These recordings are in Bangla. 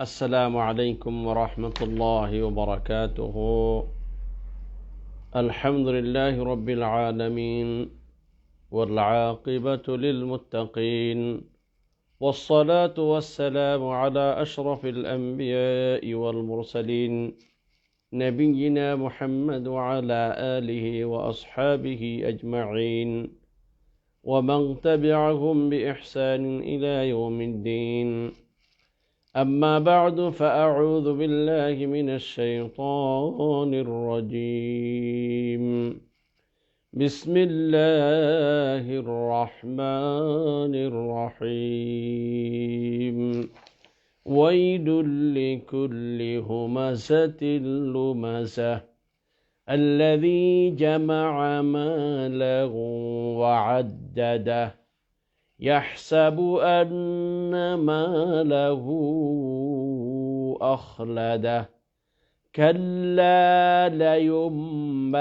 السلام عليكم ورحمة الله وبركاته. الحمد لله رب العالمين والعاقبة للمتقين والصلاة والسلام على أشرف الأنبياء والمرسلين نبينا محمد وعلى آله وأصحابه أجمعين ومن تبعهم بإحسان إلى يوم الدين. أما بعد فأعوذ بالله من الشيطان الرجيم. بسم الله الرحمن الرحيم. ويل لكل همزة لمزة. الذي جمع ماله وعدده. يحسب أن ماله أخلده. كلا لينبذن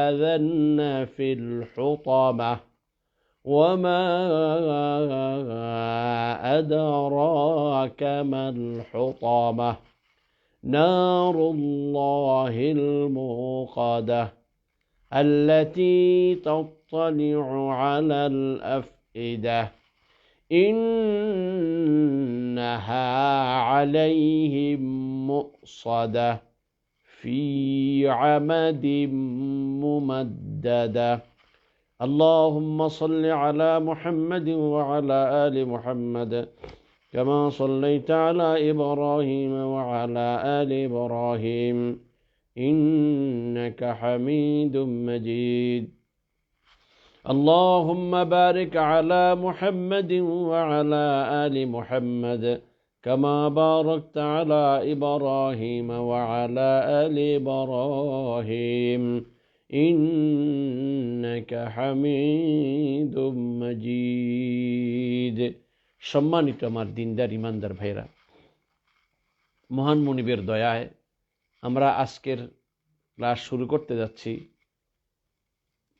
في الحطمة. وما أدراك ما الحطمة. نار الله الموقدة التي تطلع على الأفئدة. إنها عليهم مؤصدة في عمد ممددة. اللهم صل على محمد وعلى آل محمد كما صليت على إبراهيم وعلى آل إبراهيم. إنك حميد مجيد. اللهم بارك على محمد وعلى آل محمد كما باركت على إبراهيم وعلى آل إبراهيم إنك حميد مجيد সম্মানিত আমার দিনদার ইমানদার ভাইরা মহান মনিবের দয়ায় আমরা আজকের ক্লাস শুরু করতে যাচ্ছি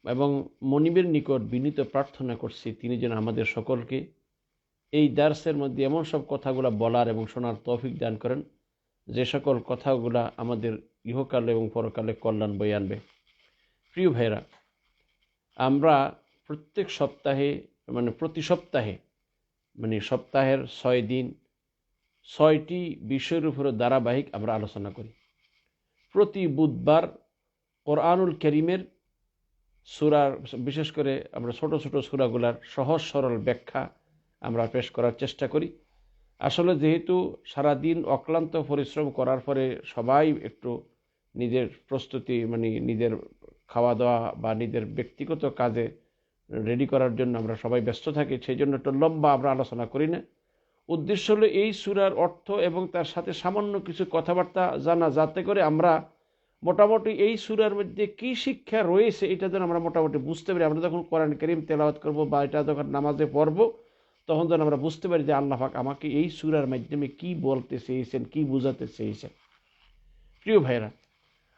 এবং মনিবের নিকট বিনীত প্রার্থনা করছি, তিনি যেন আমাদের সকলকে এই দার্সের মধ্যে এমন সব কথাগুলো বলার এবং শোনার তৌফিক দান করেন, যে সকল কথাগুলা আমাদের ইহকালে এবং পরকালে কল্যাণ বই আনবে। প্রিয় ভাইরা আমরা প্রত্যেক সপ্তাহে মানে প্রতি সপ্তাহে মানে সপ্তাহের ছয় দিন, ছয়টি বিষয়ের উপরে ধারাবাহিক আমরা আলোচনা করি। প্রতি বুধবার কোরআনুল করিমের সুরার, বিশেষ করে আমরা ছোট ছোট সুরাগুলার সহজ সরল ব্যাখ্যা আমরা পেশ করার চেষ্টা করি। আসলে যেহেতু সারাদিন অক্লান্ত পরিশ্রম করার পরে সবাই একটু নিজের প্রস্তুতি মানে নিজের খাওয়া দাওয়া বা নিজের ব্যক্তিগত কাজে রেডি করার জন্য আমরা সবাই ব্যস্ত থাকি, সেই জন্য একটু লম্বা আমরা আলোচনা করি না। উদ্দেশ্য হলো এই সুরার অর্থ এবং তার সাথে সামান্য কিছু কথাবার্তা জানা, যাতে করে আমরা মোটামুটি এই সুরার মধ্যে কি শিক্ষা রয়েছে, এটা যেন আমরা মোটামুটি বুঝতে পারি। আমরা যখন কোরআন করিম তেলাওয়াত করব বা এটা যখন নামাজে পড়ব, তখন যেন আমরা বুঝতে পারি যে আল্লাহ আমাকে এই সুরার মাধ্যমে কি বলতে চেয়েছেন, কি বোঝাতে চেয়েছেন। প্রিয় ভাইরা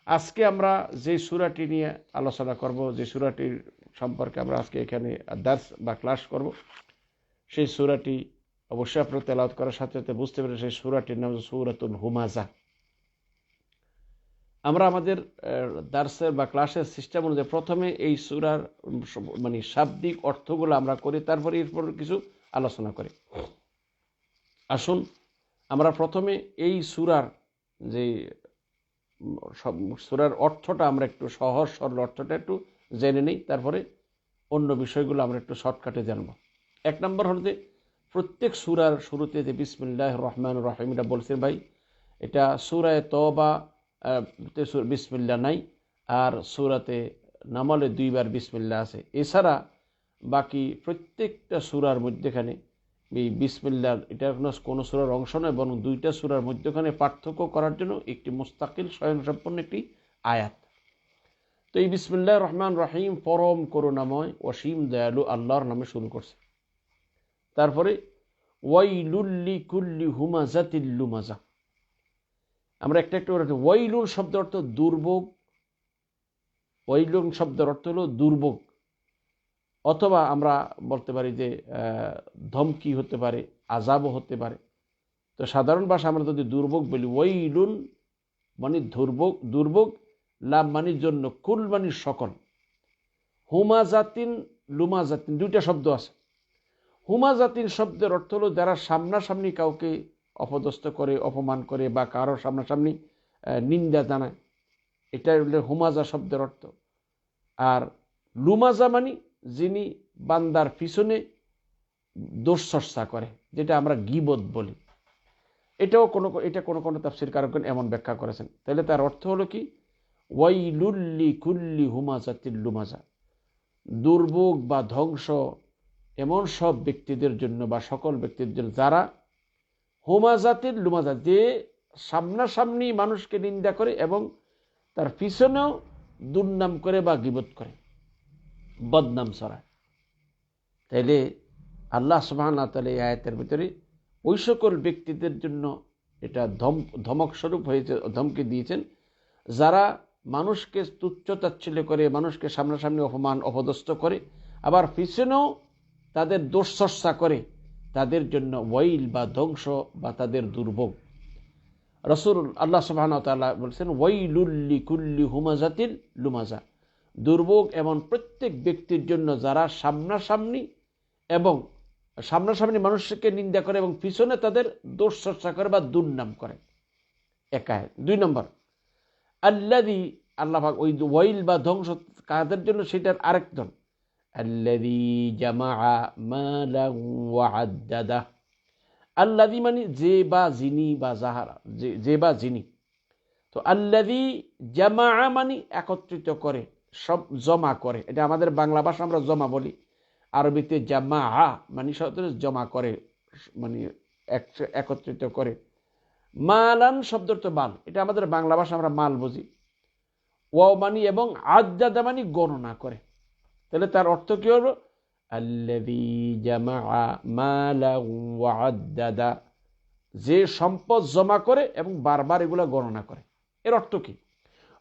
আজকে আমরা যে সুরাটি নিয়ে আলোচনা করব, যে সুরাটির সম্পর্কে আমরা আজকে এখানে দার্স বা ক্লাস করব, সেই সুরাটি অবশ্যই আপনার তেলাওয়াত করার সাথে সাথে বুঝতে পারি সেই সুরাটির নাম সুরাতুল হুমাজা আমরা আমাদের দার্সের বা ক্লাসের সিস্টেম অনুযায়ী প্রথমে এই সুরার মানে শাব্দিক অর্থগুলো আমরা করি, তারপরে এরপর কিছু আলোচনা করি। আসুন, আমরা প্রথমে এই সুরার যে সুরার অর্থটা আমরা একটু সহজ, সরল অর্থটা একটু জেনে নিই, তারপরে অন্য বিষয়গুলো আমরা একটু শর্টকাটে জানব। এক নম্বর হল যে, প্রত্যেক সুরার শুরুতে যে বিসমিল্লাহ রহমান রহিম এটা বলছেন ভাই, এটা সুরায় তবা বিসমিল্লা নাই, আর সুরাতে নামালে দুইবার বিসমিল্লা আছে। এছাড়া বাকি প্রত্যেকটা সুরার মধ্যেখানে এই বিসমিল্লার এটা কোনো কোনো সুরার অংশ নয়, বরং দুইটা সুরার মধ্যখানে পার্থক্য করার জন্য একটি মুস্তাকিল স্বয়ংসম্পন্ন একটি আয়াত। তো এই বিসমিল্লাহ রহমান রাহিম পরম করুণাময় অসীম দয়ালু আল্লাহর নামে শুরু করছে। তারপরে ওয়াইলুল্লি কুল্লি হুমাজাতিল্লু মাজা আমরা একটা একটা ওয়াইলুন শব্দ অর্থ দুর্ভোগ। ওয়াইলুন শব্দের অর্থ হলো দুর্ভোগ। অথবা আমরা বলতে পারি যে ধমকি হতে পারে আজাবও হতে পারে। তো সাধারণ ভাষা আমরা যদি দুর্ভোগ বলি ওইলুন মানে দুর্ভোগ দুর্ভোগ লাভ মানির জন্য কুল মানির সকল। হুমা জাতিন, লুমা জাতিন, দুইটা শব্দ আছে। হুমা জাতিন শব্দের অর্থ হলো যারা সামনাসামনি কাউকে অপদস্থ করে, অপমান করে বা কারও সামনাসামনি নিন্দা জানায়। এটা হলো হুমাজা শব্দের অর্থ। আর লুমাজা মানি যিনি বান্দার পিছনে দোষচর্চা করে, যেটা আমরা গিবত বলি। এটাও কোনো, এটা কোনো কোনো তাফসির কারকগণ এমন ব্যাখ্যা করেছেন। তাহলে তার অর্থ হলো কি? ওয়াইলুল্লি কুল্লি হুমাজাতিল লুমাজা। দুর্ভোগ বা ধ্বংস এমন সব ব্যক্তিদের জন্য বা সকল ব্যক্তিদের জন্য, যারা হুমাজাতিল লুমাজা, যে সামনাসামনি মানুষকে নিন্দা করে এবং তার পিছনেও দুর্নাম করে বা গিবত করে, বদনাম ছড়ায়। তাইলে আল্লাহ সুবাহ তাহলে এই আয়াতের ভিতরে ওই সকল ব্যক্তিদের জন্য এটা ধম, ধমক স্বরূপ হয়েছে, ধমকে দিয়েছেন, যারা মানুষকে তুচ্ছ তাচ্ছিল্য করে, মানুষকে সামনাসামনি অপমান, অপদস্থ করে, আবার পিছনেও তাদের দোষচর্চা করে তাদের জন্য ওয়াইল বা ধ্বংস বা তাদের দুর্ভোগ। রসুল আল্লাহ সুবাহ তাল্লাহ বলছেন ওয়াইলুল্লি কুল্লি হুমাজাতিল লুমাজা। দুর্ভোগ এমন প্রত্যেক ব্যক্তির জন্য যারা সামনাসামনি এবং সামনাসামনি মানুষকে নিন্দা করে এবং পিছনে তাদের দোষ চর্চা করে বা দুর্নাম করে। একায় দুই নম্বর আল্লাদি আল্লাহ ওই ওয়াইল বা ধ্বংস কাদের জন্য? সেটার আরেক দল আল্লাদি জামা মালা ওয়াদ্দাদা আল্লাদি মানে যে বা যিনি বা যাহারা যে বা যিনি তো আল্লাদি জামা মানে একত্রিত করে, সব জমা করে। এটা আমাদের বাংলা ভাষা আমরা জমা বলি। আরবিতে জামা মানে শব্দের জমা করে মানে এক- একত্রিত করে। মালান শব্দের তো মাল। এটা আমাদের বাংলা ভাষা আমরা মাল বুঝি। ও মানি এবং আজ্জাদা মানি গণনা করে। তাহলে তার অর্থ কি হলো যে সম্পদ জমা করে এবং বারবার এগুলা গণনা করে। এর অর্থ কি?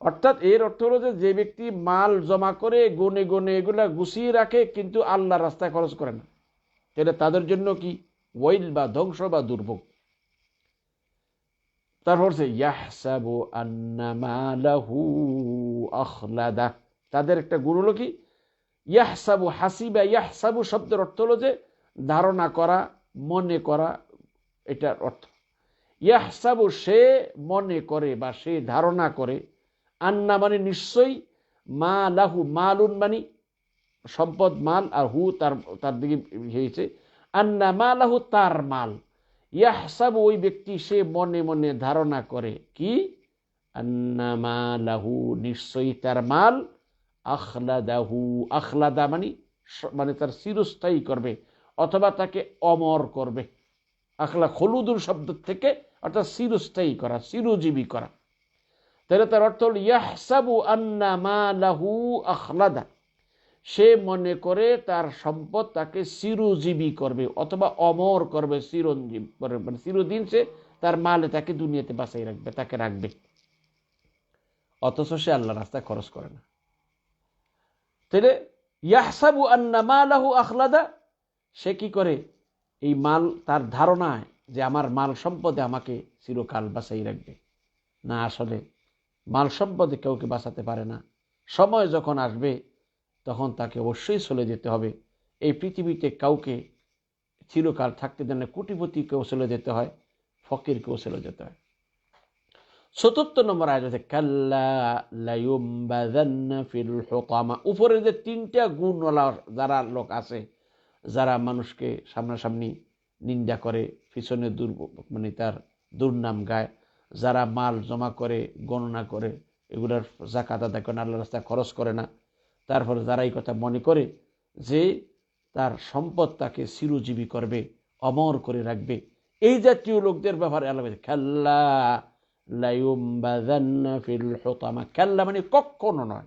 অর্থাৎ এর অর্থ হলো যে যে ব্যক্তি মাল জমা করে গনে গনে এগুলা গুছিয়ে রাখে, কিন্তু আল্লাহ রাস্তায় খরচ করে না। তাহলে তাদের জন্য কি? ওয়াইল বা ধ্বংস বা দুর্ভোগ। তারপর সে ইয়াহসাবু আন্না মালাহু আখলাদা। তাদের একটা গুণ হলো কি? ইয়াহসাবু হাসিবা, ইয়াহসাবু শব্দের অর্থ হলো যে ধারণা করা, মনে করা, এটার অর্থ। ইয়াহসাবু সে মনে করে বা সে ধারণা করে, আন্না মানে নিশ্চয়ই মা লাহু মালুন মানি সম্পদ, মাল, আর হু তার তার দিকে হয়েছে। আন্না মা লাহু তার মাল। ইয়াহসাবু ওই ব্যক্তি সে মনে মনে ধারণা করে কি? আন্না মা লাহু নিশ্চয়ই তার মাল। আখলাদাহু, আখলাদা মানে মানে তার চিরস্থায়ী করবে, অথবা তাকে অমর করবে। আখলা খলুদুর শব্দ থেকে অর্থাৎ চিরস্থায়ী করা, চিরজীবী করা। তাহলে তার অর্থ হল, ইয়াহসাবু আন্না মা লাহু আখলাদা। সে মনে করে তার সম্পদ তাকে চিরজীবী করবে, অথবা অমর করবে, চিরঞ্জীব মানে চিরদিন সে তার মালে তাকে দুনিয়াতে বাঁচাই রাখবে, তাকে রাখবে। অথচ সে আল্লাহ রাস্তায় খরচ করে না। তাহলে ইয়াহসাবু আন্না মালাহু আখলাদা? সে কি করে? এই মাল তার ধারণায় যে আমার মাল সম্পদে আমাকে চিরকাল বাঁচাই রাখবে। না আসলে মাল সম্পদে কাউকে বাঁচাতে পারে না। সময় যখন আসবে, তখন তাকে অবশ্যই চলে যেতে হবে। এই পৃথিবীতে কাউকে চিরকাল থাকতে দেন কোটিপতি কেউ চলে যেতে হয়, ফকির কেউ চলে যেতে হয়। চতুর্থ নম্বর আয়াত হচ্ছে কাল্লা উপরে যে তিনটা গুণওয়ালা যারা লোক আছে যারা মানুষকে সামনাসামনি নিন্দা করে পিছনে দুর মানে তার দুর্নাম গায় যারা মাল জমা করে গণনা করে এগুলার জাকাত আদায় করে না, আল্লাহ রাস্তায় খরচ করে না তারপরে যারা এই কথা মনে করে যে তার সম্পদ তাকে চিরজীবী করবে অমর করে রাখবে। এই জাতীয় লোকদের ব্যাপারে আল্লাহ খাল্লা ফিল হুতামা খাল্লা মানে কখনো নয়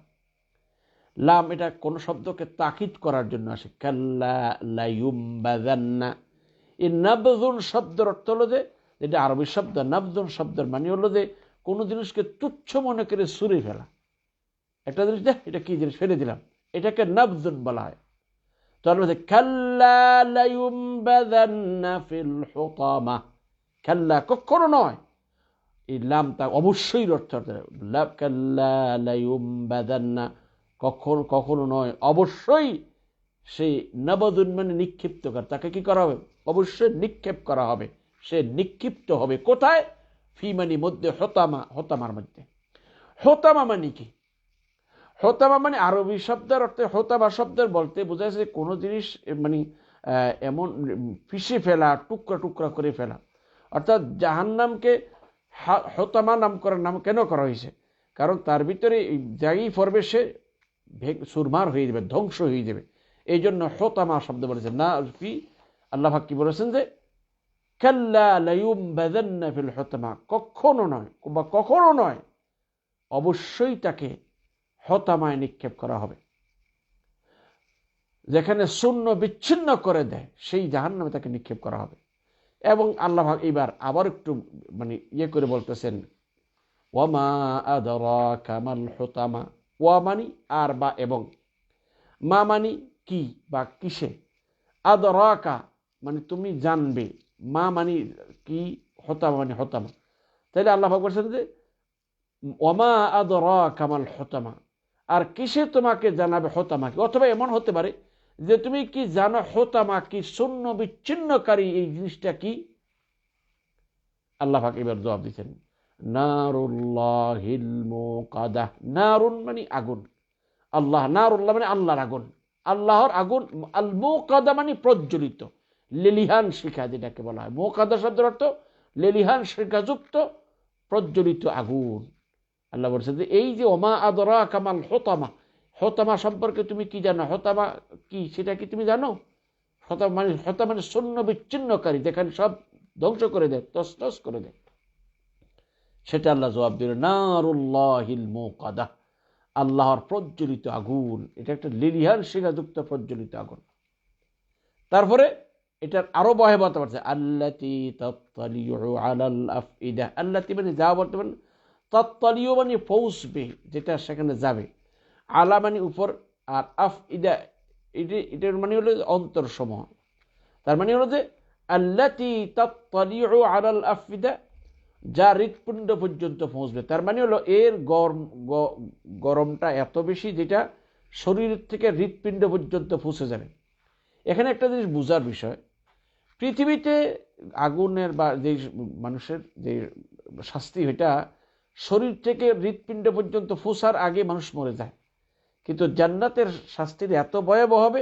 লাম এটা কোন শব্দকে তাকিদ করার জন্য আসে। কাল্লা লায়ুম্বাযান্না এই নাবজুন শব্দের অর্থ হলো যে, যেটা আরবি শব্দ নাবজুন শব্দের মানে হলো যে, কোনো জিনিসকে তুচ্ছ মনে করে সুরে ফেলা। একটা জিনিস দেখ, এটা কি জিনিস? ফেলে দিলাম। এটাকে নাবজুন বলা হয়। তাহলে বলছে কাল্লা লায়ুম্বাযান্না ফিল হুতামা কাল্লা কখনো নয়। এই লামটা অবশ্যই অর্থ লাইউম্বাদান্না, কখনো কখনো নয়, অবশ্যই সেই নবদুন মানে নিক্ষিপ্ত কর। তাকে কি করা হবে? অবশ্যই নিক্ষেপ করা হবে। সে নিক্ষিপ্ত হবে কোথায়? ফিমানি মধ্যে, হতামা, হতামার মধ্যে। হতামা মানে কি? হতামা মানে আরবি শব্দের অর্থে হতামা শব্দের বলতে বোঝা যাচ্ছে যে কোনো জিনিস মানে এমন পিষে ফেলা, টুকরা টুকরা করে ফেলা। অর্থাৎ জাহান্নামকে হতামা নাম করার নাম কেন করা হয়েছে? কারণ তার ভিতরে যাই পড়বে সে সুরমার হয়ে যাবে, ধ্বংস হয়ে যাবে। এই জন্য হতামা শব্দ বলেছেন। না ফি আল্লাহ কি বলেছেন যে ফিল হতামা। কখনো নয়, বা কখনো নয়, অবশ্যই তাকে হতামায় নিক্ষেপ করা হবে। যেখানে শূন্য বিচ্ছিন্ন করে দেয়, সেই জাহান্নামে তাকে নিক্ষেপ করা হবে। এবং আল্লাহ এবার আবার একটু মানে ইয়ে করে বলতেছেন, ওয়ামা কামাল হতামা। ওয়া মানি আর বা এবং। মা মানি কি বা কিসে? আদরাকা মানে তুমি জানবে। মা মানি কি, হতামা মানে হতামা। তাইলে আল্লাহ বলছেন যে ওমা আদরা কামাল হতামা। আর কিসে তোমাকে জানাবে হতামা কি? অথবা এমন হতে পারে যে তুমি কি জানো হতামা কি? শূন্য বিচ্ছিন্নকারী এই জিনিসটা কি? আল্লাহ এবার জবাব দিচ্ছেন নারুন মানে আগুন। আল্লাহ, নারুল্লাহ মানে আল্লাহর আগুন। আল্লাহর আগুন, আল মুকাদা মানে প্রজ্বলিত। লেলিহান শিখা যেটাকে বলা হয়। মুকাদা শব্দের অর্থ লেলিহান শিখাযুক্ত, প্রজ্বলিত আগুন। আল্লাহ বলছেন যে, এই যে ওমা আদরা কামাল হতামা হতামা সম্পর্কে তুমি কি জানো? হতামা কি? সেটা কি তুমি জানো? হতামা মানে হতামা মানে শূন্য বিচ্ছিন্নকারী, যেখানে সব ধ্বংস করে দেয় তস তস করে দেয়। সেটা আল্লাহ জবাব দিল নারুল্লাহিল মুকাদা আল্লাহর প্রজ্বলিত আগুন। এটা একটা লিলিহান শিখাযুক্ত প্রজ্বলিত আগুন। তারপরে এটার আরও ভয়াবহতা পারছে আল্লাতি তাত্তালিউ আলাল আফইদা আল্লাতি মানে যা বলতে পারেন, তাত্তালিউ মানে পৌঁছবে যেটা সেখানে যাবে। আলা মানে উপর আর আফ, ইদা এটি এটার মানে হলো অন্তর সমূহ তার মানে হলো যে, আল্লাতি তাত্তালিউ আলাল আফইদা যা হৃৎপিণ্ড পর্যন্ত পৌঁছবে। তার মানে হলো এর গরম গরমটা এত বেশি যেটা শরীর থেকে হৃৎপিণ্ড পর্যন্ত পৌঁছে যাবে। এখানে একটা জিনিস বোঝার বিষয়। পৃথিবীতে আগুনের বা যে মানুষের যে শাস্তি এটা শরীর থেকে হৃৎপিণ্ড পর্যন্ত ফুসার আগে মানুষ মরে যায়। কিন্তু জান্নাতের শাস্তির এত ভয়াবহ হবে,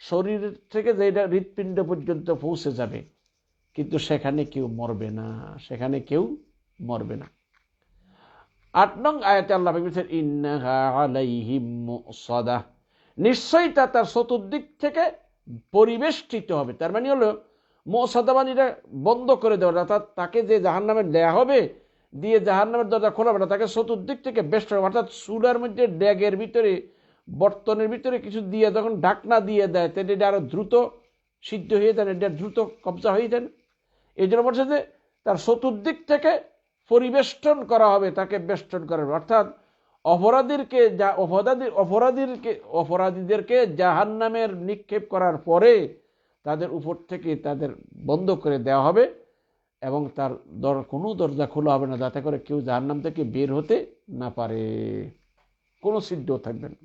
শরীর থেকে যেটা হৃৎপিণ্ড পর্যন্ত পৌঁছে যাবে, কিন্তু সেখানে কেউ মরবে না, সেখানে কেউ মরবে না। আট নং আয়াতে আল্লাহ বলছেন মুসাদা। নিশ্চয়ই তা তার চতুর্দিক থেকে পরিবেষ্টিত হবে। তার মানে হলো মোসাদাবানিটা বন্ধ করে দেওয়া, অর্থাৎ তাকে যে জাহান নামে দেয়া হবে, দিয়ে জাহান নামের দরজা খোলা হবে না, তাকে চতুর্দিক থেকে বেষ্ট হবে। অর্থাৎ চুলার মধ্যে ড্যাগের ভিতরে বর্তনের ভিতরে কিছু দিয়ে যখন ঢাকনা দিয়ে দেয়, তাহলে এটা আরও দ্রুত সিদ্ধ হয়ে যান এটা দ্রুত কবজা হয়ে যান এই জন্য বলছে যে তার চতুর্দিক থেকে পরিবেষ্টন করা হবে, তাকে বেষ্টন করা হবে। অর্থাৎ অপরাধীরকে যা অপরাধী অপরাধীরকে অপরাধীদেরকে জাহান নামের নিক্ষেপ করার পরে তাদের উপর থেকে তাদের বন্ধ করে দেওয়া হবে এবং তার দর কোনো দরজা খোলা হবে না, যাতে করে কেউ জাহান্নাম থেকে বের হতে না পারে। কোনো সিদ্ধ থাকবে না।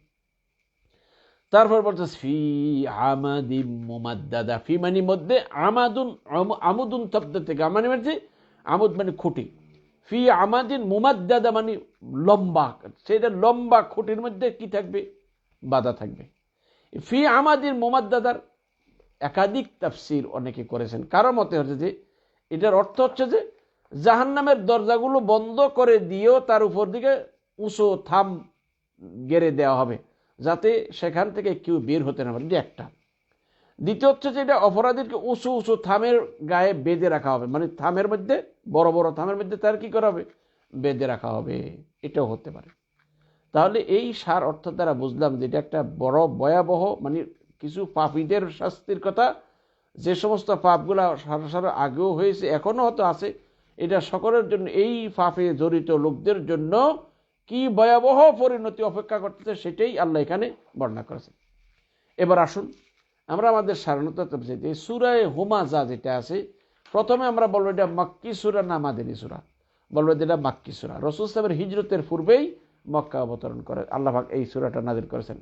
তারপর বলছে ফি আমাদি মুমাদ্দাদা। ফি মানে মধ্যে আমাদুন, আম- আমুদুন শব্দ থেকে আমানি মানে আমুদ মানে খুঁটি। ফি আমাদিন মুমাদ্দাদা মানে লম্বা, সেটা লম্বা খুঁটির মধ্যে কি থাকবে? বাধা থাকবে। ফি আমাদিন মুমাদ্দাদার একাধিক তাফসির অনেকে করেছেন। কারও মতে হচ্ছে যে, এটার অর্থ হচ্ছে যে, জাহান্নামের দরজাগুলো বন্ধ করে দিয়েও তার উপর দিকে উঁচু থাম গেড়ে দেওয়া হবে। যাতে সেখান থেকে কেউ বের হতে না পারে। একটা। দ্বিতীয় হচ্ছে যে এটা অপরাধীকে উঁচু উঁচু থামের গায়ে বেঁধে রাখা হবে। মানে থামের মধ্যে, বড় বড় থামের মধ্যে তার কি করা হবে? বেঁধে রাখা হবে। এটাও হতে পারে। তাহলে এই সার অর্থ দ্বারা বুঝলাম যে এটা একটা বড়, ভয়াবহ মানে কিছু পাপীদের শাস্তির কথা। যে সমস্ত পাপগুলা সারা সারা আগেও হয়েছে এখনও হয়তো আছে। এটা সকলের জন্য, এই পাপে জড়িত লোকদের জন্য কি ভয়াবহ পরিণতি অপেক্ষা করতেছে সেটাই আল্লাহ এখানে বর্ণনা করেছে এবার আসুন, আমরা আমাদের সাধারণত যে সুরায় হুমাজা যেটা আছে, প্রথমে আমরা বলব এটা মাক্কি সুরা না মাদিনী সুরা? বলব এটা মাক্কি সুরা। রসুল সাহেবের হিজরতের পূর্বেই মক্কা অবতরণ করে, আল্লাহ এই সুরাটা নাজিল করেছেন।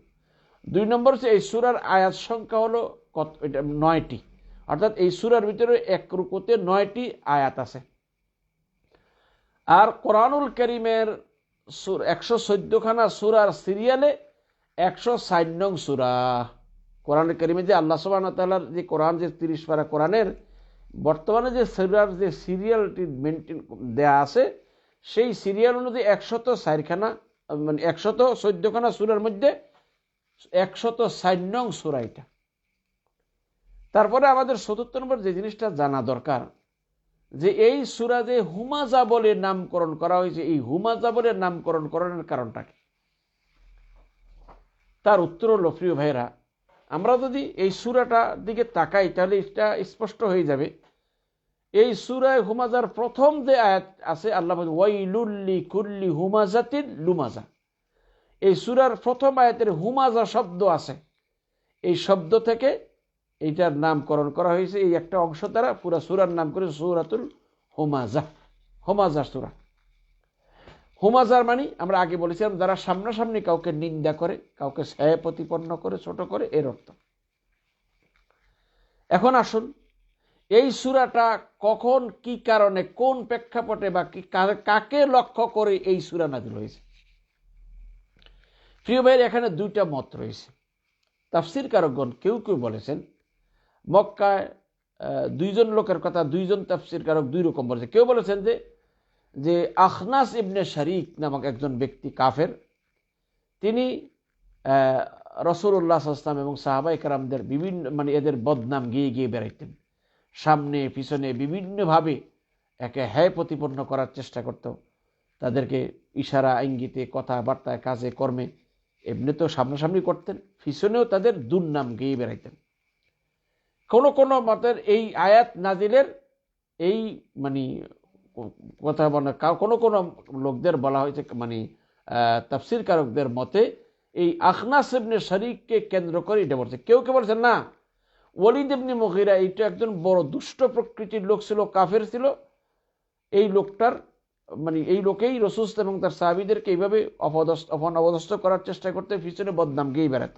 দুই নম্বর হচ্ছে এই সুরার আয়াত সংখ্যা হলো কত? এটা নয়টি। অর্থাৎ এই সুরার ভিতরে এক রুকুতে নয়টি আয়াত আছে। আর কোরআনুল করিমের একশো চোদ্দখানা সুরার সিরিয়ালে একশো ষাট নং সুরা। কোরআন করিমে যে আল্লাহ সুবাহ যে কোরআন, যে তিরিশ পারা কোরআনের, বর্তমানে যে সুরার যে সিরিয়ালটি মেনটেন দেয়া আছে, সেই সিরিয়াল অনুযায়ী একশত ষাটখানা মানে একশত চোদ্দখানা সুরার মধ্যে একশত ষাট নং সুরা এটা। তারপরে আমাদের চতুর্থ নম্বর যে জিনিসটা জানা দরকার যে এই সুরা যে হুমাজা বলে নামকরণ করা হয়েছে, এই হুমাজা বলে নামকরণ করানোর কারণটা কি? তার উত্তর হলো, প্রিয় ভাইরা আমরা যদি এই সুরাটা দিকে তাকাই, তাহলে এটা স্পষ্ট হয়ে যাবে। এই সুরায় হুমাজার প্রথম যে আয়াত আছে, আল্লাহ ওয়াইলুল্লি কুল্লি হুমাজাতিন লুমাজা এই সুরার প্রথম আয়াতের হুমাজা শব্দ আছে। এই শব্দ থেকে এইটার নামকরণ করা হয়েছে এই একটা অংশ দ্বারা পুরা সুরার নাম করে সুরাতুল হোমাজা। হুমাজা সুরা। হুমাজার মানে আমরা আগে বলেছিলাম যারা সামনাসামনি কাউকে নিন্দা করে, কাউকে ছায়া প্রতিপন্ন করে, ছোট করে, এর অর্থ। এখন আসুন, এই সুরাটা কখন, কি কারণে, কোন প্রেক্ষাপটে বা কি কাকে লক্ষ্য করে এই সুরা নাজিল হয়েছে? প্রিয় ভাইয়ের, এখানে দুইটা মত রয়েছে। তাফসির কারকগণ কেউ কেউ বলেছেন মক্কায় দুইজন লোকের কথা, দুইজন তাফসির কারক দুই রকম বলেছে। কেউ বলেছেন যে যে আখনাস ইবনে শরিক নামক একজন ব্যক্তি কাফের, তিনি রসুল্লাহ আসলাম এবং সাহাবাই কারামদের বিভিন্ন মানে এদের বদনাম গিয়ে গিয়ে বেড়াইতেন। সামনে, পিছনে বিভিন্নভাবে একে হ্যায় প্রতিপন্ন করার চেষ্টা করত। তাদেরকে ইশারা, ইঙ্গিতে, কথাবার্তায়, কাজে, কর্মে এমনি তো সামনাসামনি করতেন, পিছনেও তাদের দুর্নাম গিয়ে বেড়াইতেন। কোনো কোনো মতের এই আয়াত নাজিলের এই মানে কথা বলে কোনো কোনো লোকদের বলা হয়েছে মানে তাফসির কারকদের মতে এই আখনাস ইবনে শরিককে কেন্দ্র করে এটা বলছে। কেউ কেউ বলছে না। ওলিদ ইবনে মহিরা এইটা একজন বড় দুষ্ট প্রকৃতির লোক ছিল, কাফের ছিল। এই লোকটার মানে এই লোকেই রসুস এবং তার সাহাবিদেরকে এইভাবে অপদস্থ করার চেষ্টা করতে পিছনে বদনাম গিয়ে বেড়াত।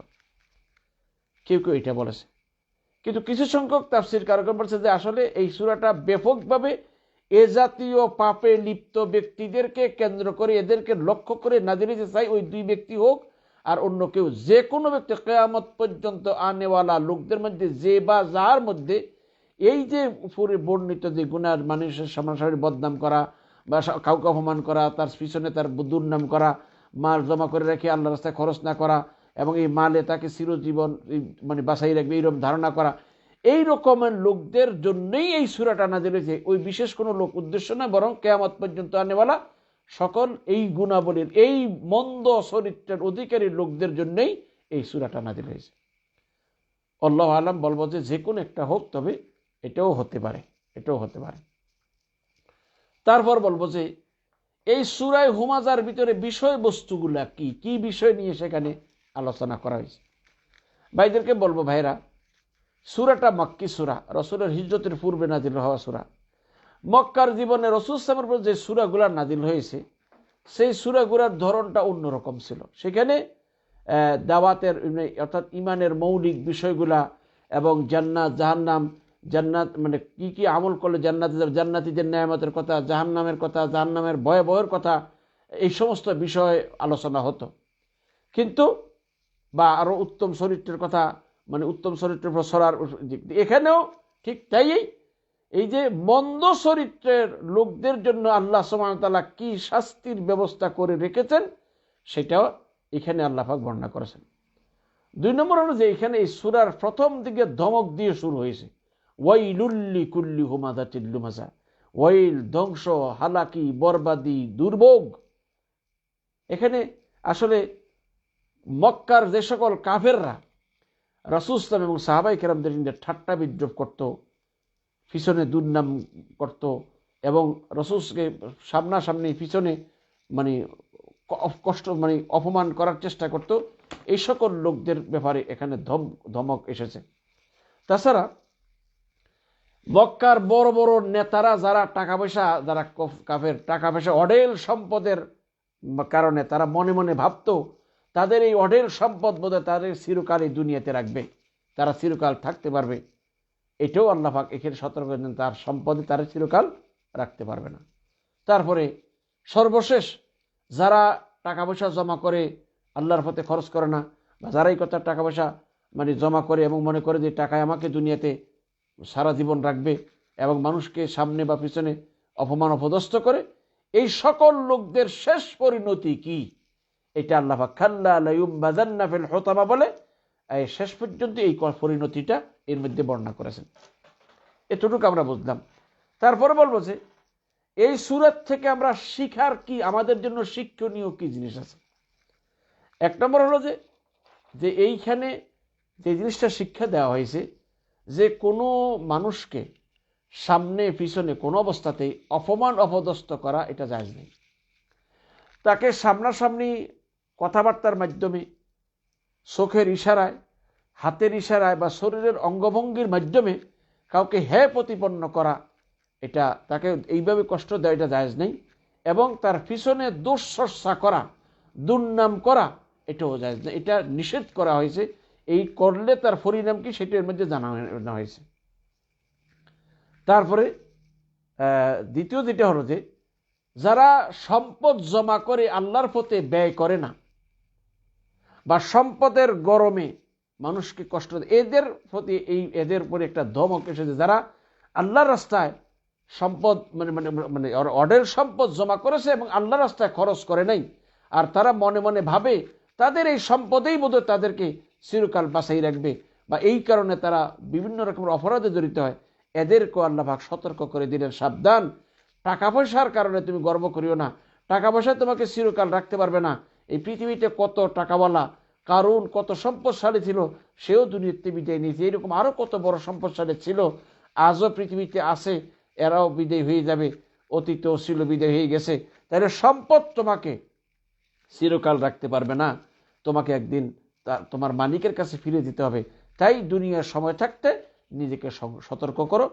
কেউ কেউ এটা বলেছে। কিন্তু কিছু সংখ্যক তাফসির কারকম বলছে যে আসলে এই সুরাটা ব্যাপকভাবে এ জাতীয় পাপে লিপ্ত ব্যক্তিদেরকে কেন্দ্র করে, এদেরকে লক্ষ্য করে নাজিরে চাই ওই দুই ব্যক্তি হোক আর অন্য কেউ। যে কোনো ব্যক্তি কেয়ামত পর্যন্ত আনেওয়ালা লোকদের মধ্যে, যে বা যার মধ্যে, এই যে উপরে বর্ণিত যে গুণার মানুষের সমাসারী বদনাম করা বা কাউকে অপমান করা, তার পিছনে তার দুর্নাম করা মাল জমা করে রেখে আল্লাহ রাস্তায় খরচ না করা এবং এই মালে তাকে চিরজীবন মানে বাসাই রাখবে, এইরকম ধারণা করা। এই রকমের লোকদের জন্যই এই সুরাটা না দিলেছে ওই বিশেষ কোনো লোক উদ্দেশ্য না, বরং কেয়ামত পর্যন্ত আনেওয়ালা সকল এই গুণাবলীর, এই মন্দ চরিত্রের অধিকারী লোকদের জন্যই এই সুরাটা নাজিল হয়েছে। আল্লাহ আলাম বলব যে যে কোনো একটা হোক, তবে এটাও হতে পারে, এটাও হতে পারে। তারপর বলব যে এই সুরায় হুমাজার ভিতরে বিষয়বস্তুগুলা কি? কি বিষয় নিয়ে সেখানে আলোচনা করা হয়েছে। ভাইদেরকে বলব ভাইরা সুরাটা মক্কি সুরা, রসুলের হিজরতের পূর্বে নাজিল হওয়া সুরা। মক্কার জীবনে রসুল সামের উপর যে সুরাগুলা নাজিল হয়েছে, সেই সুরাগুলার ধরনটা অন্যরকম ছিল। সেখানে দাওয়াতের অর্থাৎ ইমানের মৌলিক বিষয়গুলা এবং জান্নাত, জাহান্নাম, জান্নাত মানে কি কি আমল করলে জান্নাত জান্নাতিদের ন্যায়ামতের কথা, জাহান্নামের কথা, জাহান্নামের ভয়াবহের কথা, এই সমস্ত বিষয় আলোচনা হতো। কিন্তু বা আরও উত্তম চরিত্রের কথা মানে উত্তম চরিত্রের প্রসরার এখানেও ঠিক তাই এই যে মন্দ চরিত্রের লোকদের জন্য আল্লাহ সুমানতাল্লাহ কি শাস্তির ব্যবস্থা করে রেখেছেন, সেটাও এখানে আল্লাহাক বর্ণনা করেছেন। দুই নম্বর হলো যে এখানে এই সুরার প্রথম দিকে ধমক দিয়ে শুরু হয়েছে। ওয়াইলুল্লি কুল্লি হুমাদা চিল্লুমাজা ওয়াইল ধ্বংস, হালাকি, বরবাদি, দুর্ভোগ। এখানে আসলে মক্কার যে সকল কাফেররা রাসুসলাম এবং সাহাবাই কেরামদের ঠাট্টা বিদ্রোপ করত, পিছনে দুর্নাম করত এবং রসুসকে সামনাসামনি পিছনে মানে কষ্ট মানে অপমান করার চেষ্টা করত। এই সকল লোকদের ব্যাপারে এখানে ধম, ধমক এসেছে। তাছাড়া মক্কার বড় বড় নেতারা যারা টাকা পয়সা, যারা কফ- কাফের টাকা পয়সা অডেল সম্পদের কারণে তারা মনে মনে ভাবতো তাদের এই অডেল সম্পদ বোধহয় তাদের চিরকাল এই দুনিয়াতে রাখবে। তারা চিরকাল থাকতে পারবে। এটাও আল্লাহ পাক এখানে সতর্ক তার সম্পদে তারা চিরকাল রাখতে পারবে না। তারপরে সর্বশেষ, যারা টাকা পয়সা জমা করে আল্লাহর পথে খরচ করে না, বা যারা এই কথা টাকা পয়সা মানে জমা করে এবং মনে করে যে টাকায় আমাকে দুনিয়াতে সারা জীবন রাখবে এবং মানুষকে সামনে বা পিছনে অপমান অপদস্থ করে, এই সকল লোকদের শেষ পরিণতি কি? এটা আল্লাহ পাক খাল্লা লাইউম বাজান্না ফিল হোতামা বলে, এই শেষ পর্যন্ত এই পরিণতিটা এর মধ্যে বর্ণনা করেছেন। এতটুকু আমরা বুঝলাম। তারপরে বলব যে, এই সুরত থেকে আমরা শিখার কি, আমাদের জন্য শিক্ষণীয় কি জিনিস আছে? এক নম্বর হলো যে যে এইখানে যে জিনিসটা শিক্ষা দেওয়া হয়েছে, যে কোনো মানুষকে সামনে, পিছনে, কোনো অবস্থাতেই অপমান, অপদস্থ করা এটা জায়জ নেই। তাকে সামনাসামনি কথাবার্তার মাধ্যমে, চোখের ইশারায়, হাতের ইশারায় বা শরীরের অঙ্গভঙ্গির মাধ্যমে কাউকে হে প্রতিপন্ন করা, এটা তাকে এইভাবে কষ্ট দেয় এটা জায়েজ নেই এবং তার পিছনে দুঃচর্চা করা, দুর্নাম করা, এটাও জায়েজ নেই। এটা নিষেধ করা হয়েছে। এই করলে তার পরিণাম কি সেটার মধ্যে জানানো হয়েছে। তারপরে দ্বিতীয় যেটা হলো যে, যারা সম্পদ জমা করে আল্লাহর পথে ব্যয় করে না বা সম্পদের গরমে মানুষকে কষ্ট এদের প্রতি এই, এদের উপরে একটা ধমক এসেছে। যারা আল্লাহর রাস্তায় সম্পদ মানে মানে মানে অডের সম্পদ জমা করেছে এবং আল্লাহর রাস্তায় খরচ করে নাই, আর তারা মনে মনে ভাবে তাদের এই সম্পদেই বোধহয় তাদেরকে চিরকাল বাঁচাই রাখবে বা এই কারণে তারা বিভিন্ন রকমের অপরাধে জড়িত হয়। এদেরকেও আল্লাহাক সতর্ক করে দিলেন, সাবধান। টাকা পয়সার কারণে তুমি গর্ব করিও না। টাকা পয়সা তোমাকে চিরকাল রাখতে পারবে না। এই পৃথিবীতে কত টাকাওয়ালা কারণ কত সম্পদশালী ছিল, সেও দুনিয়াতে বিদায় নিয়েছে এরকম আরও কত বড় সম্পদশালী ছিল, আজও পৃথিবীতে আছে, এরাও বিদায় হয়ে যাবে, অতীতেও ছিল বিদায় হয়ে গেছে। তাহলে সম্পদ তোমাকে চিরকাল রাখতে পারবে না। তোমাকে একদিন তোমার মালিকের কাছে ফিরে দিতে হবে। তাই দুনিয়ার সময় থাকতে নিজেকে সতর্ক করো,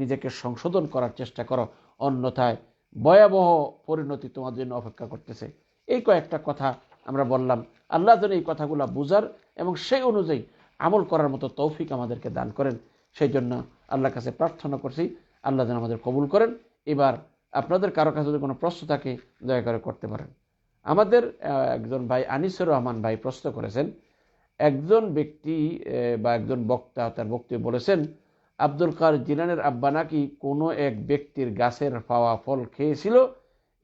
নিজেকে সংশোধন করার চেষ্টা করো। অন্যথায় ভয়াবহ পরিণতি তোমার জন্য অপেক্ষা করতেছে। এই কয়েকটা কথা আমরা বললাম। আল্লাহ যেন এই কথাগুলো বুঝার এবং সেই অনুযায়ী আমল করার মতো তৌফিক আমাদেরকে দান করেন। সেই জন্য আল্লাহর কাছে প্রার্থনা করছি, আল্লাহ যেন আমাদের কবুল করেন। এবার আপনাদের কারও কাছে যদি কোনো প্রশ্ন থাকে, দয়া করে করতে পারেন। আমাদের একজন ভাই আনিসুর রহমান ভাই প্রশ্ন করেছেন, একজন ব্যক্তি বা একজন বক্তা তার বক্তব্য বলেছেন, আব্দুল কার জিলানের আব্বা নাকি কোনো এক ব্যক্তির গাছের পাওয়া ফল খেয়েছিল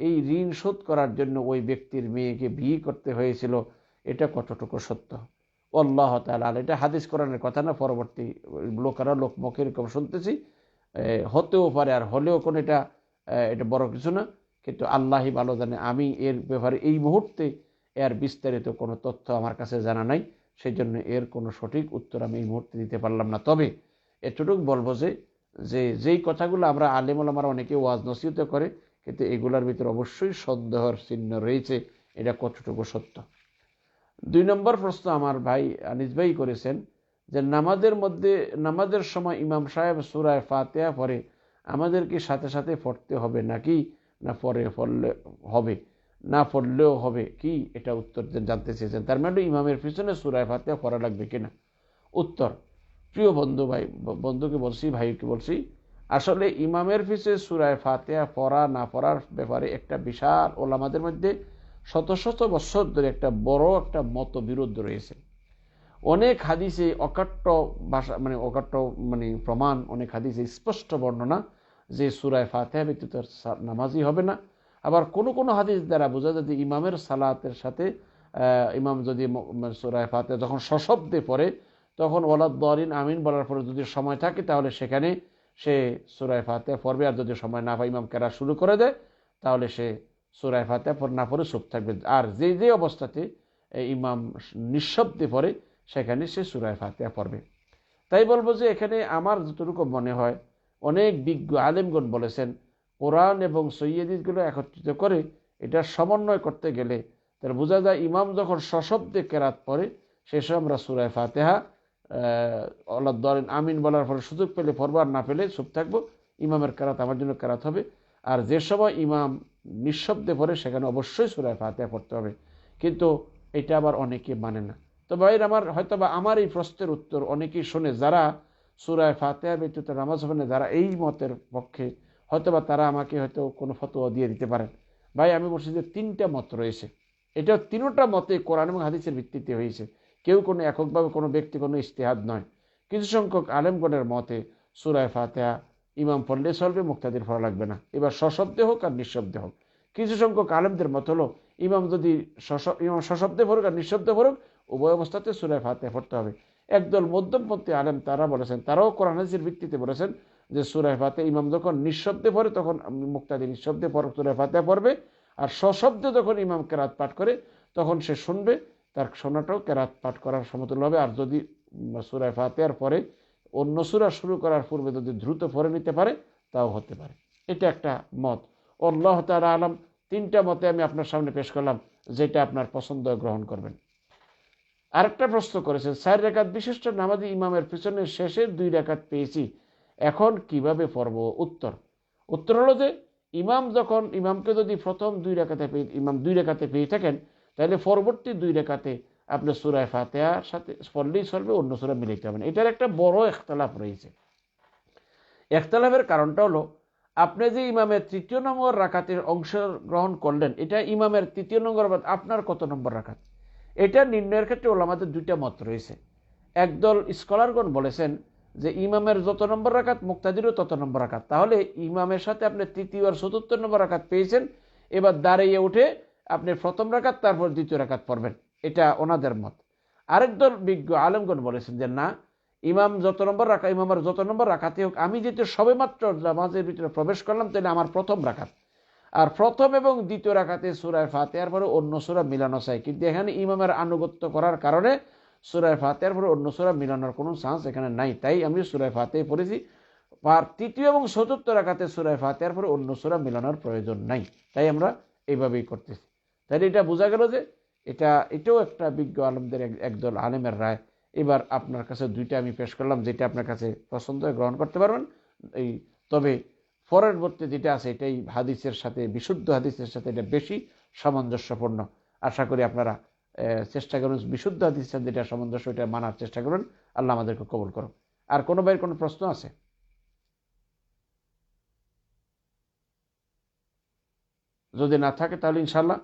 এই ঋণ শোধ করার জন্য ওই ব্যক্তির মেয়েকে বিয়ে করতে হয়েছিল, এটা কতটুকু সত্য আল্লাহ আলাম। এটা হাদিস কোরআনের কথা না, পরবর্তী লোকেরা লোক মুখে এরকম শুনতেছি হতেও পারে আর হলেও কোনো এটা এটা বড় কিছু না, কিন্তু আল্লাহই ভালো জানে, আমি এর ব্যাপারে এই মুহূর্তে এর বিস্তারিত কোনো তথ্য আমার কাছে জানা নাই সেই জন্য এর কোনো সঠিক উত্তর আমি এই মুহূর্তে দিতে পারলাম না তবে এতটুকু বলব যে যে, যেই কথাগুলো আমরা আলেমুলামারা অনেকে ওয়াজ নসিহত করে কিন্তু এগুলার ভিতরে অবশ্যই সন্দেহর চিহ্ন রয়েছে, এটা কতটুকু সত্য? দুই নম্বর প্রশ্ন আমার ভাই আনিস ভাই করেছেন যে নামাজের মধ্যে, নামাজের সময় ইমাম সাহেব সুরায় ফাতেহা পরে আমাদের কি সাথে সাথে পড়তে হবে নাকি? না পরে পড়লে হবে, না পড়লেও হবে কি? এটা উত্তর জানতে চেয়েছেন। তার মানে ইমামের পিছনে সুরায় ফাতেহা পড়া লাগবে কিনা? উত্তর, প্রিয় বন্ধু ভাই, বন্ধুকে বলছি, ভাইকে বলছি আসলে ইমামের পিছে সুরায় ফাতেহা পড়া, না পড়ার ব্যাপারে একটা বিশাল ওলামাদের মধ্যে শত শত বছর ধরে একটা বড় একটা মতবিরোধ রয়েছে। অনেক হাদিসে অকাট্য ভাষা মানে অকাট্য মানে প্রমাণ, অনেক হাদিসে স্পষ্ট বর্ণনা যে সুরায় ফাতেহা ব্যতীত সা- নামাজই হবে না। আবার কোনো কোনো হাদিস দ্বারা বোঝা যায় যে ইমামের সালাতের সাথে ইমাম যদি সুরায় ফাতেহা যখন সশব্দে পড়ে, তখন ওলাদ দরিন আমিন বলার পরে যদি সময় থাকে তাহলে সেখানে সে সুরায় ফাতেহা পড়বে, আর যদি সময় না পায়, ইমাম কেরা শুরু করে দেয়, তাহলে সে সুরায় পড়ে, না পড়ে চুপ থাকবে। আর যে যে অবস্থাতে ইমাম নিঃশব্দে পড়ে, সেখানে সে সুরায় ফাতেহা পড়বে। তাই বলব যে এখানে আমার যতটুকু মনে হয়, অনেক বিজ্ঞ আলেমগণ বলেছেন, কোরআন এবং সৈয়দিসগুলো একত্রিত করে এটা সমন্বয় করতে গেলে, তাহলে বোঝা যায় ইমাম যখন সশব্দে কেরাত পড়ে, সে সময় আমরা সুরায় ফাতেহা আল্লাহ দলেন আমিন বলার পরে সুযোগ পেলে ফরবার না পেলে চুপ থাকব। ইমামের কারাত আমার জন্য কারাত হবে। আর যে সময় ইমাম নিঃশব্দে পড়ে, সেখানে অবশ্যই সুরায় ফাতেহা পড়তে হবে। কিন্তু এটা আবার অনেকে মানে না। তো ভাইয়ের আমার হয়তো বা আমার এই প্রশ্নের উত্তর অনেকেই শোনে, যারা সুরায় ফাতেহা ব্যতীত নামাজ হবে না, যারা এই মতের পক্ষে হয়তো বা তারা আমাকে হয়তো কোনো ফতোয়া দিয়ে দিতে পারেন। ভাই, আমি বলছি যে তিনটা মত রয়েছে। এটা তিনটা মতে কোরআন এবং হাদিসের ভিত্তিতে হয়েছে। কেউ কোনো এককভাবে কোনো ব্যক্তি কোনো ইস্তেহাদ নয়। কিছু সংখ্যক আলেমগণের মতে সুরায় ফাতেহা ইমাম পড়লে চলবে মুক্তাদির পড়া লাগবে না। এবার সশব্দে হোক আর নিঃশব্দে হোক। কিছু সংখ্যক আলেমদের মত হলো, ইমাম যদি ইমাম সশব্দে পড়ুক আর নিঃশব্দে পড়ুক, উভয় অবস্থাতে সুরায় ফাতেহা পড়তে হবে। একদল মধ্যমপন্থী আলেম তারা বলেছেন, তারাও কোরআন হাদিসের ভিত্তিতে বলেছেন যে সুরায় ফাতে ইমাম যখন নিঃশব্দে পড়ে তখন মুক্তাদি নিঃশব্দে পড় সুরায় ফাতে পড়বে। আর সশব্দে যখন ইমাম কেরাত পাঠ করে তখন সে শুনবে তার শোনাটাও কেরাত পাঠ করার সমতুল্য হবে। আর যদি সুরায় ফাতেহার পরে অন্য সুরা শুরু করার পূর্বে যদি দ্রুত পড়ে নিতে পারে, তাও হতে পারে। এটা একটা মত। আল্লাহ তালা আলম, তিনটা মতে আমি আপনার সামনে পেশ করলাম, যেটা আপনার পছন্দ গ্রহণ করবেন। আরেকটা প্রশ্ন করেছেন, চার রেখাত বিশিষ্ট নামাজি ইমামের পিছনে শেষের দুই রেখাত পেয়েছি, এখন কীভাবে পড়ব? উত্তর। উত্তর হলো যে, ইমাম যখন ইমামকে যদি প্রথম দুই রেখাতে পেয়ে, ইমাম দুই রেখাতে পেয়ে থাকেন তাহলে পরবর্তী দুই রেখাতে আপনি সুরায় ফাতেহার সাথে পড়লেই চলবে, অন্য সুরা মিলিতে হবে এটার একটা বড় একতলাফ রয়েছে। একতলাফের কারণটা হলো, আপনি যে ইমামের তৃতীয় নম্বর রাখাতের অংশগ্রহণ করলেন, এটা ইমামের তৃতীয় নম্বর আপনার কত নম্বর রাখাত এটা নির্ণয়ের ক্ষেত্রে ওলামাদের দুইটা মত রয়েছে। একদল স্কলারগণ বলেছেন যে ইমামের যত নম্বর রাখাত মুক্তাদিরও তত নম্বর রাখাত তাহলে ইমামের সাথে আপনি তৃতীয় আর চতুর্থ নম্বর রাখাত পেয়েছেন, এবার দাঁড়িয়ে উঠে আপনি প্রথম রাখাত তারপর দ্বিতীয় রাখাত পড়বেন। এটা ওনাদের মত। আরেক দল বিজ্ঞ আলমগণ বলেছেন যে, না, ইমাম যত নম্বর রাখা ইমামের যত নম্বর রাখাতে হোক, আমি যেহেতু সবে মাত্র নামাজের ভিতরে প্রবেশ করলাম, তাহলে আমার প্রথম রাখাত আর প্রথম এবং দ্বিতীয় রাখাতে সুরায় ফাতেহার পরে অন্য সুরা মিলানো চাই। কিন্তু এখানে ইমামের আনুগত্য করার কারণে সুরায় ফাতেহার পরে অন্য সুরা মিলানোর কোনো চান্স এখানে নাই। তাই আমি সুরায় ফাতে পড়েছি। আর তৃতীয় এবং চতুর্থ রাখাতে সুরায় ফাতেহার পরে অন্য সুরা মিলানোর প্রয়োজন নাই। তাই আমরা এইভাবেই করতেছি। তাই এটা বোঝা গেল যে এটা, এটাও একটা বিজ্ঞ আলমদের একদল আলেমের রায়। এবার আপনার কাছে দুইটা আমি পেশ করলাম, যেটা আপনার কাছে পছন্দ গ্রহণ করতে পারবেন। এই, তবে পরবর্তী যেটা আছে, এটাই হাদিসের সাথে, বিশুদ্ধ হাদিসের সাথে এটা বেশি সামঞ্জস্যপূর্ণ। আশা করি আপনারা চেষ্টা করুন, বিশুদ্ধ হাদিসের যেটা সামঞ্জস্য, এটা মানার চেষ্টা করুন। আল্লাহ আমাদেরকে কবল করুন আর কোনো ভাইয়ের কোনো প্রশ্ন আছে? যদি না থাকে তাহলে ইনশাল্লাহ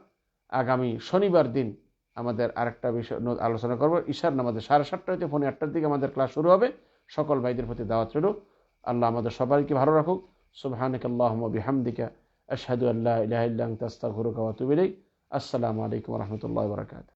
আগামী শনিবার দিন আমাদের আরেকটা বিষয় আলোচনা করব। ঈশার নামাজে সাড়ে সাতটা হইতে ফোনে আটটার দিকে আমাদের ক্লাস শুরু হবে। সকল ভাইদের প্রতি দাওয়াত রইল। আল্লাহ আমাদের সবাইকে ভালো রাখুক। সুবহানিক আল্লাহুম্মা বিহামদিকা। আশহাদু আল্লা ইলাহা ইল্লা আনতা আস্তাগফিরুকা ওয়া আতুবু ইলাইক। আসসালামু আলাইকুম রহমতুল্লাহ বারাকাতুহু।